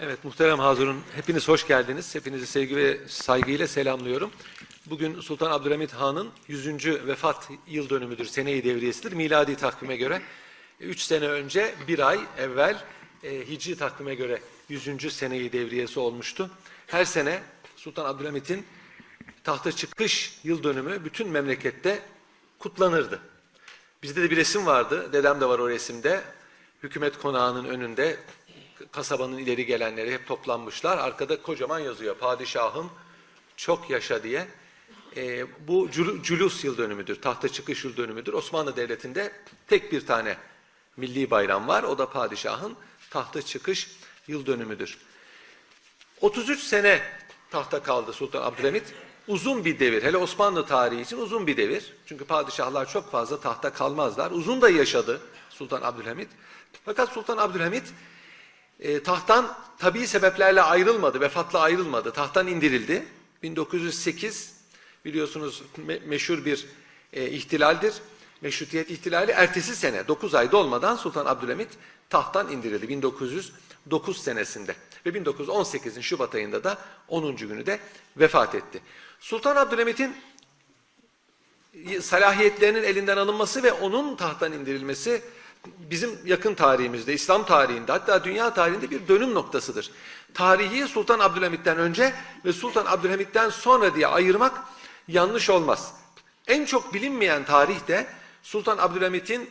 Evet muhterem Hazırın hepiniz hoş geldiniz. Hepinizi sevgi ve saygıyla selamlıyorum. Bugün Sultan Abdülhamit Han'ın 100. vefat yıl dönümüdür, seneyi devriyesidir. Miladi takvime göre 3 sene önce bir ay evvel e, Hicri takvime göre 100. seneyi devriyesi olmuştu. Her sene Sultan Abdülhamit'in tahta çıkış yıl dönümü bütün memlekette kutlanırdı. Bizde de bir resim vardı, dedem de var o resimde. Hükümet konağının önünde kasabanın ileri gelenleri hep toplanmışlar. Arkada kocaman yazıyor padişahım çok yaşa diye. Ee, bu Culus yıl dönümüdür, tahta çıkış yıl dönümüdür. Osmanlı Devleti'nde tek bir tane milli bayram var. O da padişahın tahta çıkış yıl dönümüdür. 33 sene tahta kaldı Sultan Abdülhamit. Uzun bir devir. Hele Osmanlı tarihi için uzun bir devir. Çünkü padişahlar çok fazla tahta kalmazlar. Uzun da yaşadı Sultan Abdülhamit. Fakat Sultan Abdülhamit e, tahttan tabii sebeplerle ayrılmadı, vefatla ayrılmadı. Tahttan indirildi. 1908 biliyorsunuz me- meşhur bir e, ihtilaldir. Meşrutiyet ihtilali ertesi sene 9 ayda olmadan Sultan Abdülhamit tahttan indirildi 1909 senesinde. Ve 1918'in Şubat ayında da 10. günü de vefat etti. Sultan Abdülhamit'in salahiyetlerinin elinden alınması ve onun tahttan indirilmesi bizim yakın tarihimizde, İslam tarihinde hatta dünya tarihinde bir dönüm noktasıdır. Tarihi Sultan Abdülhamit'ten önce ve Sultan Abdülhamit'ten sonra diye ayırmak yanlış olmaz. En çok bilinmeyen tarih de Sultan Abdülhamit'in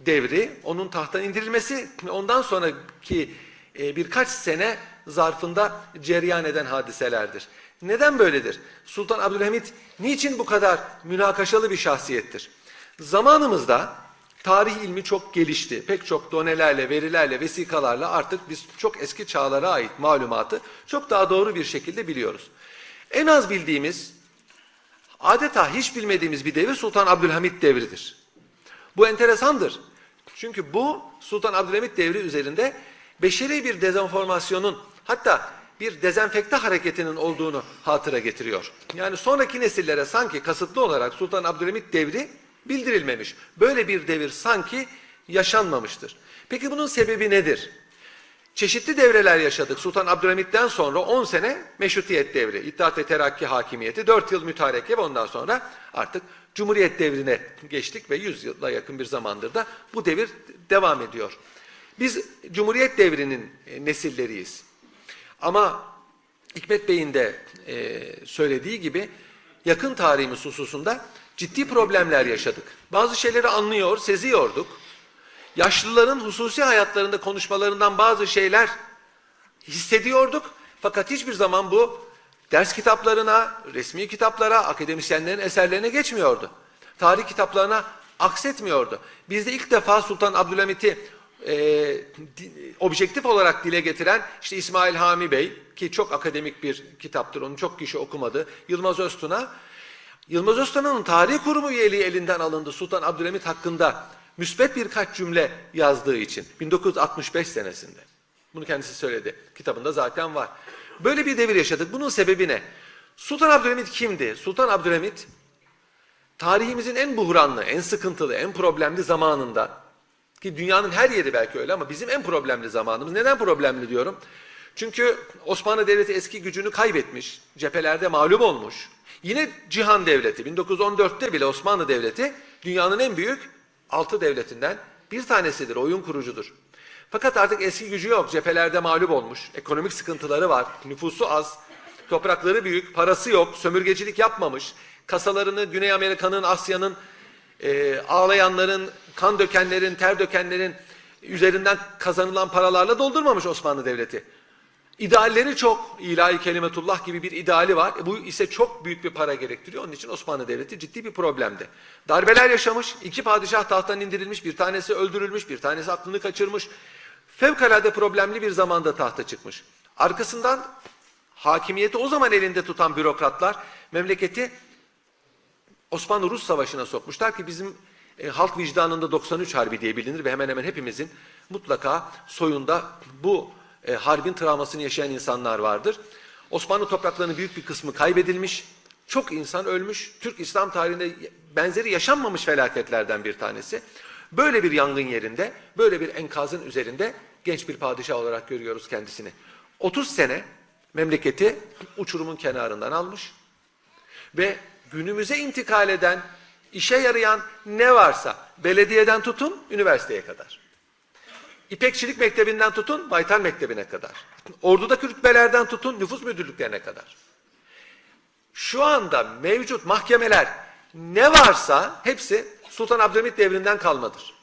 devri, onun tahttan indirilmesi ve ondan sonraki e, birkaç sene zarfında cereyan eden hadiselerdir. Neden böyledir? Sultan Abdülhamit niçin bu kadar münakaşalı bir şahsiyettir? Zamanımızda tarih ilmi çok gelişti. Pek çok donelerle, verilerle, vesikalarla artık biz çok eski çağlara ait malumatı çok daha doğru bir şekilde biliyoruz. En az bildiğimiz, adeta hiç bilmediğimiz bir devir Sultan Abdülhamit devridir. Bu enteresandır. Çünkü bu Sultan Abdülhamit devri üzerinde beşeri bir dezenformasyonun hatta bir dezenfekte hareketinin olduğunu hatıra getiriyor. Yani sonraki nesillere sanki kasıtlı olarak Sultan Abdülhamit devri bildirilmemiş. Böyle bir devir sanki yaşanmamıştır. Peki bunun sebebi nedir? Çeşitli devreler yaşadık. Sultan Abdülhamit'ten sonra 10 sene meşrutiyet devri, İttihat ve Terakki hakimiyeti, 4 yıl mütareke ve ondan sonra artık Cumhuriyet devrine geçtik ve 100 yıla yakın bir zamandır da bu devir devam ediyor. Biz Cumhuriyet devrinin e, nesilleriyiz. Ama Hikmet Bey'in de e, söylediği gibi yakın tarihimiz hususunda ciddi problemler yaşadık. Bazı şeyleri anlıyor, seziyorduk. Yaşlıların hususi hayatlarında konuşmalarından bazı şeyler hissediyorduk. Fakat hiçbir zaman bu ders kitaplarına, resmi kitaplara, akademisyenlerin eserlerine geçmiyordu. Tarih kitaplarına aksetmiyordu. Biz de ilk defa Sultan Abdülhamit'i e, objektif olarak dile getiren işte İsmail Hami Bey ki çok akademik bir kitaptır onu çok kişi okumadı. Yılmaz Öztun'a Yılmaz Öztun'un tarih kurumu üyeliği elinden alındı Sultan Abdülhamit hakkında müsbet birkaç cümle yazdığı için 1965 senesinde. Bunu kendisi söyledi. Kitabında zaten var. Böyle bir devir yaşadık. Bunun sebebi ne? Sultan Abdülhamit kimdi? Sultan Abdülhamit tarihimizin en buhranlı, en sıkıntılı, en problemli zamanında ki dünyanın her yeri belki öyle ama bizim en problemli zamanımız. Neden problemli diyorum? Çünkü Osmanlı Devleti eski gücünü kaybetmiş, cephelerde mağlup olmuş. Yine Cihan Devleti, 1914'te bile Osmanlı Devleti dünyanın en büyük altı devletinden bir tanesidir, oyun kurucudur. Fakat artık eski gücü yok, cephelerde mağlup olmuş, ekonomik sıkıntıları var, nüfusu az, toprakları büyük, parası yok, sömürgecilik yapmamış, kasalarını Güney Amerika'nın, Asya'nın e, ağlayanların, kan dökenlerin, ter dökenlerin üzerinden kazanılan paralarla doldurmamış Osmanlı Devleti. İdealleri çok, ilahi kelimetullah gibi bir ideali var. E, bu ise çok büyük bir para gerektiriyor. Onun için Osmanlı Devleti ciddi bir problemde. Darbeler yaşamış, iki padişah tahttan indirilmiş, bir tanesi öldürülmüş, bir tanesi aklını kaçırmış. Fevkalade problemli bir zamanda tahta çıkmış. Arkasından hakimiyeti o zaman elinde tutan bürokratlar memleketi Osmanlı-Rus Savaşı'na sokmuşlar ki bizim e, halk vicdanında 93 Harbi diye bilinir ve hemen hemen hepimizin mutlaka soyunda bu e, harbin travmasını yaşayan insanlar vardır. Osmanlı topraklarının büyük bir kısmı kaybedilmiş, çok insan ölmüş, Türk İslam tarihinde benzeri yaşanmamış felaketlerden bir tanesi. Böyle bir yangın yerinde, böyle bir enkazın üzerinde genç bir padişah olarak görüyoruz kendisini. 30 sene memleketi uçurumun kenarından almış ve günümüze intikal eden, işe yarayan ne varsa belediyeden tutun üniversiteye kadar. İpekçilik Mektebi'nden tutun Baytar Mektebi'ne kadar. Ordudaki rütbelerden tutun nüfus müdürlüklerine kadar. Şu anda mevcut mahkemeler ne varsa hepsi Sultan Abdülhamit devrinden kalmadır.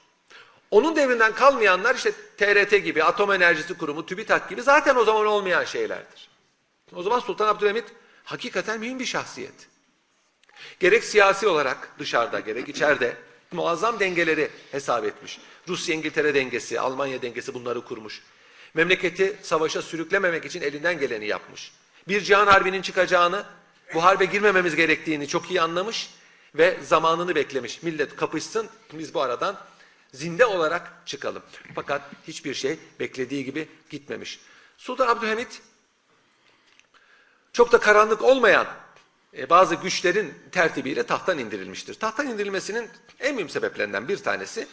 Onun devrinden kalmayanlar işte TRT gibi, Atom Enerjisi Kurumu, TÜBİTAK gibi zaten o zaman olmayan şeylerdir. O zaman Sultan Abdülhamit hakikaten mühim bir şahsiyet. Gerek siyasi olarak dışarıda gerek içeride muazzam dengeleri hesap etmiş. Rusya-İngiltere dengesi, Almanya dengesi bunları kurmuş. Memleketi savaşa sürüklememek için elinden geleni yapmış. Bir cihan harbinin çıkacağını, bu harbe girmememiz gerektiğini çok iyi anlamış ve zamanını beklemiş. Millet kapışsın, biz bu aradan zinde olarak çıkalım. Fakat hiçbir şey beklediği gibi gitmemiş. Sultan Abdülhamit çok da karanlık olmayan e, bazı güçlerin tertibiyle tahttan indirilmiştir. Tahttan indirilmesinin en mühim sebeplerinden bir tanesi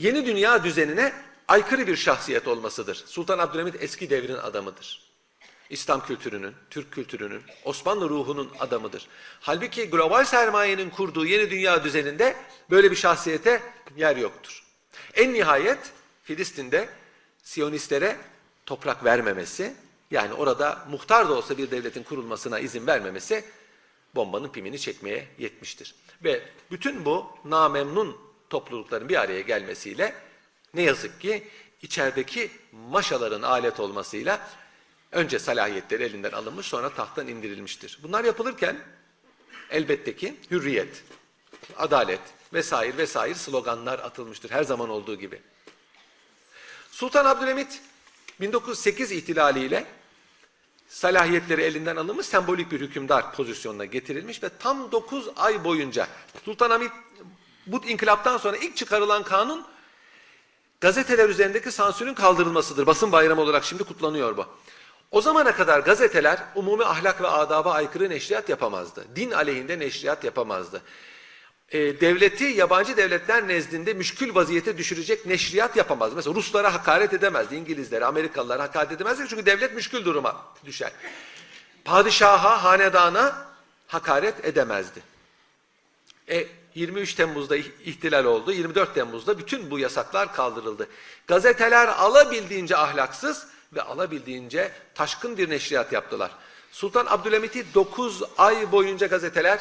yeni dünya düzenine aykırı bir şahsiyet olmasıdır. Sultan Abdülhamit eski devrin adamıdır. İslam kültürünün, Türk kültürünün, Osmanlı ruhunun adamıdır. Halbuki global sermayenin kurduğu yeni dünya düzeninde böyle bir şahsiyete yer yoktur. En nihayet Filistin'de Siyonistlere toprak vermemesi, yani orada muhtar da olsa bir devletin kurulmasına izin vermemesi bombanın pimini çekmeye yetmiştir. Ve bütün bu namemnun toplulukların bir araya gelmesiyle ne yazık ki içerideki maşaların alet olmasıyla önce salahiyetleri elinden alınmış sonra tahttan indirilmiştir. Bunlar yapılırken elbette ki hürriyet, adalet vesaire vesaire sloganlar atılmıştır her zaman olduğu gibi. Sultan Abdülhamit 1908 ihtilaliyle salahiyetleri elinden alınmış sembolik bir hükümdar pozisyonuna getirilmiş ve tam 9 ay boyunca Sultan Hamid bu inkılaptan sonra ilk çıkarılan kanun gazeteler üzerindeki sansürün kaldırılmasıdır. Basın bayramı olarak şimdi kutlanıyor bu. O zamana kadar gazeteler umumi ahlak ve adaba aykırı neşriyat yapamazdı. Din aleyhinde neşriyat yapamazdı. E, devleti yabancı devletler nezdinde müşkül vaziyete düşürecek neşriyat yapamazdı. Mesela Ruslara hakaret edemezdi, İngilizlere, Amerikalılara hakaret edemezdi çünkü devlet müşkül duruma düşer. Padişaha, hanedana hakaret edemezdi. E, 23 Temmuz'da ihtilal oldu. 24 Temmuz'da bütün bu yasaklar kaldırıldı. Gazeteler alabildiğince ahlaksız ve alabildiğince taşkın bir neşriyat yaptılar. Sultan Abdülhamit'i 9 ay boyunca gazeteler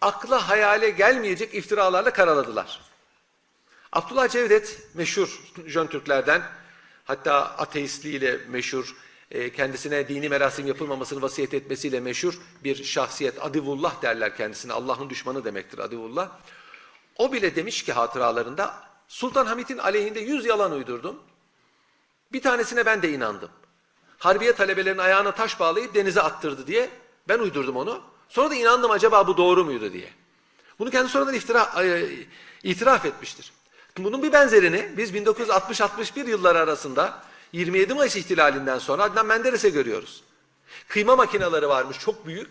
akla hayale gelmeyecek iftiralarla karaladılar. Abdullah Cevdet meşhur Jön Türklerden hatta ateistliğiyle meşhur e, kendisine dini merasim yapılmamasını vasiyet etmesiyle meşhur bir şahsiyet. Adivullah derler kendisine. Allah'ın düşmanı demektir Adivullah. O bile demiş ki hatıralarında Sultan Hamit'in aleyhinde yüz yalan uydurdum. Bir tanesine ben de inandım. Harbiye talebelerin ayağına taş bağlayıp denize attırdı diye ben uydurdum onu. Sonra da inandım acaba bu doğru muydu diye. Bunu kendi sonradan iftira, itiraf etmiştir. Bunun bir benzerini biz 1960-61 yılları arasında 27 Mayıs ihtilalinden sonra Adnan Menderes'e görüyoruz. Kıyma makineleri varmış çok büyük.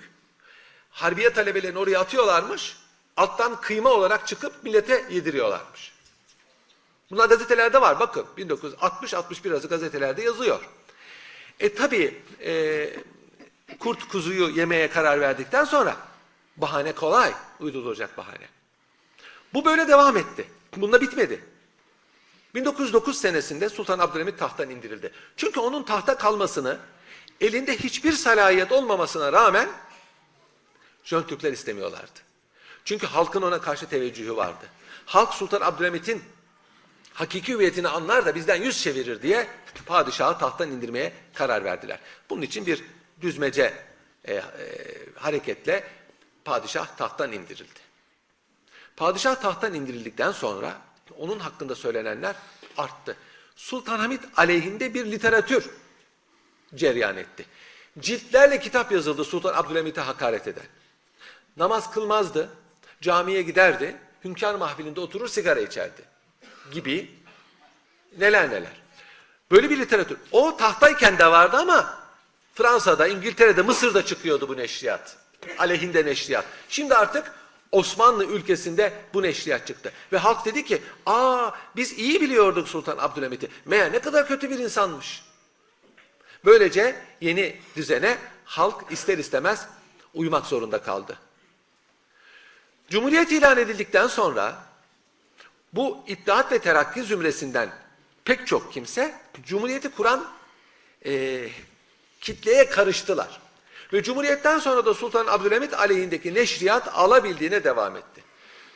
Harbiye talebelerini oraya atıyorlarmış. Alttan kıyma olarak çıkıp millete yediriyorlarmış. Bunlar gazetelerde var bakın 1960-61 arası gazetelerde yazıyor. E tabi e, kurt kuzuyu yemeye karar verdikten sonra bahane kolay uydurulacak bahane. Bu böyle devam etti. Bunda bitmedi. 1909 senesinde Sultan Abdülhamit tahttan indirildi. Çünkü onun tahta kalmasını elinde hiçbir salahiyet olmamasına rağmen Jön Türkler istemiyorlardı. Çünkü halkın ona karşı teveccühü vardı. Halk Sultan Abdülhamit'in hakiki hüviyetini anlar da bizden yüz çevirir diye padişahı tahttan indirmeye karar verdiler. Bunun için bir düzmece e, e, hareketle padişah tahttan indirildi. Padişah tahttan indirildikten sonra onun hakkında söylenenler arttı. Sultan Hamid aleyhinde bir literatür cereyan etti. Ciltlerle kitap yazıldı Sultan Abdülhamit'e hakaret eden. Namaz kılmazdı, camiye giderdi, hünkâr mahfilinde oturur sigara içerdi gibi neler neler. Böyle bir literatür. O tahtayken de vardı ama Fransa'da, İngiltere'de, Mısır'da çıkıyordu bu neşriyat. Aleyhinde neşriyat. Şimdi artık Osmanlı ülkesinde bu neşriyat çıktı. Ve halk dedi ki, aa biz iyi biliyorduk Sultan Abdülhamit'i. Meğer ne kadar kötü bir insanmış. Böylece yeni düzene halk ister istemez uymak zorunda kaldı. Cumhuriyet ilan edildikten sonra bu İttihat ve Terakki zümresinden pek çok kimse Cumhuriyeti kuran e, kitleye karıştılar. Ve Cumhuriyet'ten sonra da Sultan Abdülhamit aleyhindeki neşriyat alabildiğine devam etti.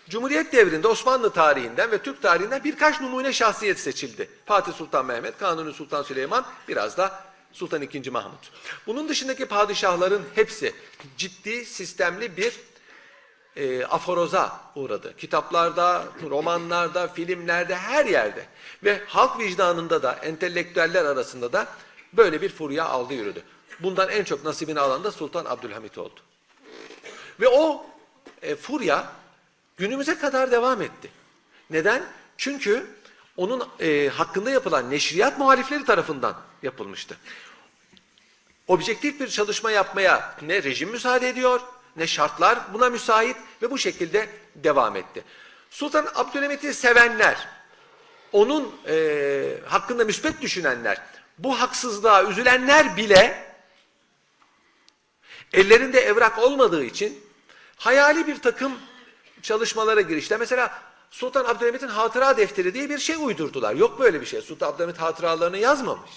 Cumhuriyet devrinde Osmanlı tarihinden ve Türk tarihinden birkaç numune şahsiyet seçildi. Fatih Sultan Mehmet, Kanuni Sultan Süleyman, biraz da Sultan II. Mahmut. Bunun dışındaki padişahların hepsi ciddi, sistemli bir e, aforoza uğradı. Kitaplarda, romanlarda, filmlerde, her yerde. Ve halk vicdanında da, entelektüeller arasında da böyle bir furya aldı yürüdü. Bundan en çok nasibini alan da Sultan Abdülhamit oldu. Ve o e, furya günümüze kadar devam etti. Neden? Çünkü onun e, hakkında yapılan neşriyat muhalifleri tarafından yapılmıştı. Objektif bir çalışma yapmaya ne rejim müsaade ediyor, ne şartlar buna müsait ve bu şekilde devam etti. Sultan Abdülhamit'i sevenler, onun e, hakkında müspet düşünenler, bu haksızlığa üzülenler bile ellerinde evrak olmadığı için hayali bir takım çalışmalara girişler. Mesela Sultan Abdülhamit'in hatıra defteri diye bir şey uydurdular. Yok böyle bir şey. Sultan Abdülhamit hatıralarını yazmamış.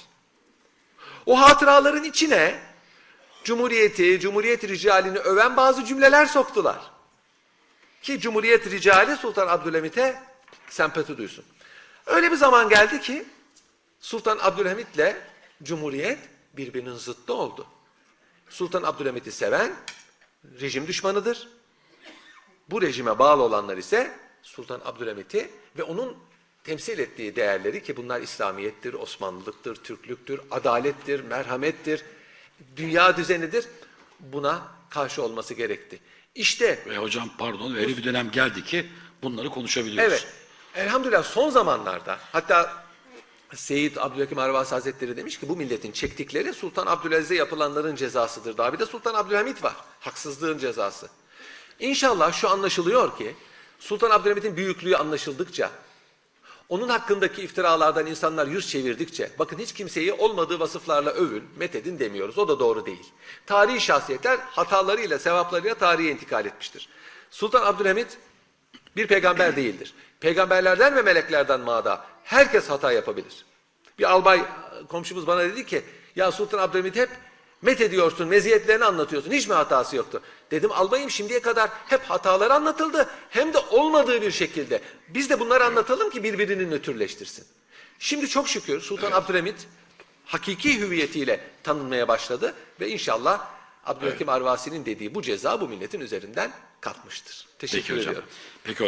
O hatıraların içine Cumhuriyeti, Cumhuriyet ricalini öven bazı cümleler soktular. Ki Cumhuriyet ricali Sultan Abdülhamit'e sempati duysun. Öyle bir zaman geldi ki Sultan Abdülhamit'le Cumhuriyet birbirinin zıttı oldu. Sultan Abdülhamit'i seven rejim düşmanıdır. Bu rejime bağlı olanlar ise Sultan Abdülhamit'i ve onun temsil ettiği değerleri ki bunlar İslamiyettir, Osmanlılıktır, Türklüktür, adalettir, merhamettir, dünya düzenidir. Buna karşı olması gerekti. İşte Ve hocam pardon öyle bir dönem geldi ki bunları konuşabiliyoruz. Evet. Elhamdülillah son zamanlarda hatta Seyyid Abdülhakim Arvasi Hazretleri demiş ki bu milletin çektikleri Sultan Abdülaziz'e yapılanların cezasıdır. Daha bir de Sultan Abdülhamit var. Haksızlığın cezası. İnşallah şu anlaşılıyor ki Sultan Abdülhamit'in büyüklüğü anlaşıldıkça onun hakkındaki iftiralardan insanlar yüz çevirdikçe, bakın hiç kimseyi olmadığı vasıflarla övün, methedin demiyoruz. O da doğru değil. Tarihi şahsiyetler hatalarıyla, sevaplarıyla tarihe intikal etmiştir. Sultan Abdülhamit bir peygamber değildir. Peygamberlerden ve meleklerden mağda. Herkes hata yapabilir. Bir albay komşumuz bana dedi ki, ya Sultan Abdülhamit hep met ediyorsun, meziyetlerini anlatıyorsun. Hiç mi hatası yoktu? Dedim albayım şimdiye kadar hep hataları anlatıldı. Hem de olmadığı bir şekilde. Biz de bunları anlatalım ki birbirini nötrleştirsin. Şimdi çok şükür Sultan Abdülhamit hakiki hüviyetiyle tanınmaya başladı. Ve inşallah Abdülhakim Arvasi'nin dediği bu ceza bu milletin üzerinden kalkmıştır. Teşekkür Peki hocam. ediyorum. Peki